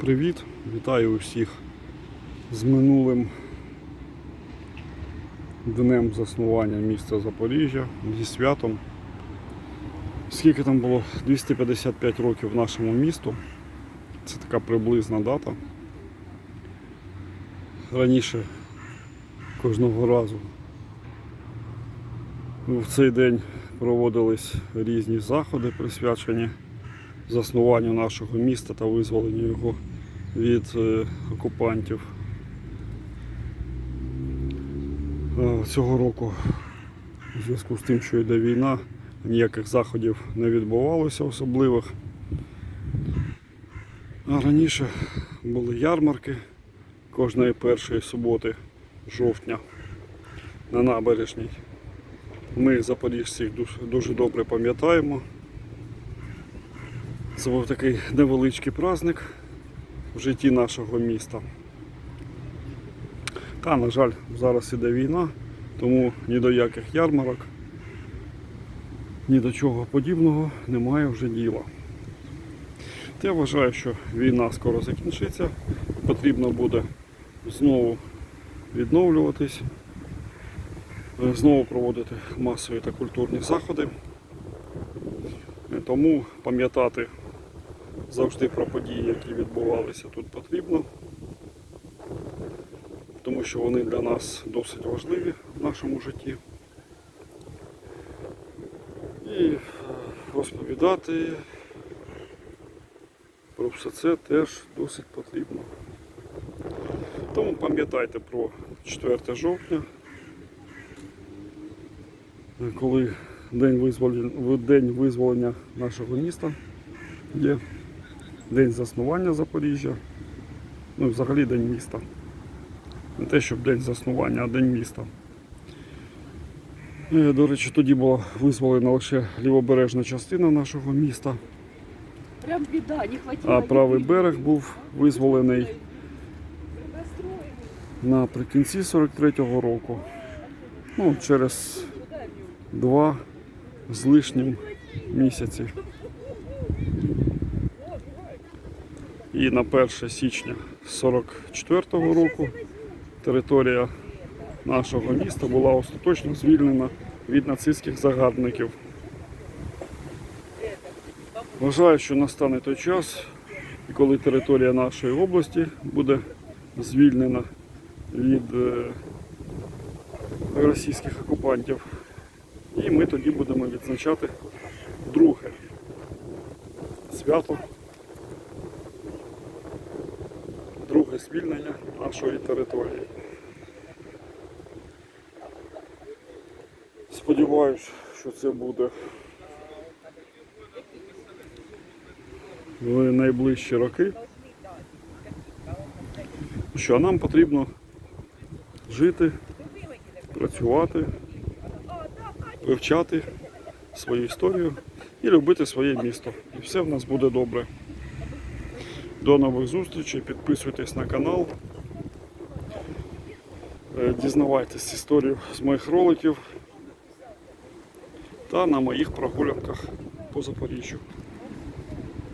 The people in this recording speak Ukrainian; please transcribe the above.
Привіт! Вітаю усіх з минулим днем заснування міста Запоріжжя зі святом. Скільки там було? 255 років нашому місту. Це така приблизна дата. Раніше кожного разу в цей день проводились різні заходи, присвячені заснуванню нашого міста та визволенню його від е, окупантів. Е, Цього року у зв'язку з тим, що йде війна, ніяких заходів не відбувалося особливих. А раніше були ярмарки кожної першої суботи жовтня на набережній. Ми запоріжці дуже добре пам'ятаємо. Це був такий невеличкий праздник в житті нашого міста. Та, на жаль, зараз іде війна, тому ні до яких ярмарок, ні до чого подібного немає вже діла. Я вважаю, що війна скоро закінчиться, потрібно буде знову відновлюватись, знову проводити масові та культурні заходи. Тому пам'ятати завжди про події, які відбувалися тут потрібно, тому що вони для нас досить важливі в нашому житті. І розповідати про все це теж досить потрібно. Тому пам'ятайте про 4 жовтня, коли день визволення, день визволення нашого міста є. День заснування Запоріжжя. Ну і взагалі день міста. Не те, щоб день заснування, а день міста. Е, До речі, тоді була визволена лише лівобережна частина нашого міста, Прям беда, не хватило. а правий берег був визволений наприкінці 43-го року. Ну, через два з лишнім місяці. І на 1 січня 44-го року територія нашого міста була остаточно звільнена від нацистських загарбників. Вважаю, що настане той час, коли територія нашої області буде звільнена від е, російських окупантів. І ми тоді будемо відзначати друге свято, друге звільнення нашої території. Сподіваюсь, що це буде в найближчі роки. Що нам потрібно жити, працювати, вивчати свою історію і любити своє місто. І все в нас буде добре. До нових зустрічей, підписуйтесь на канал, Е, дізнавайтесь історію з моїх роликів та на моїх прогулянках по Запоріжжю.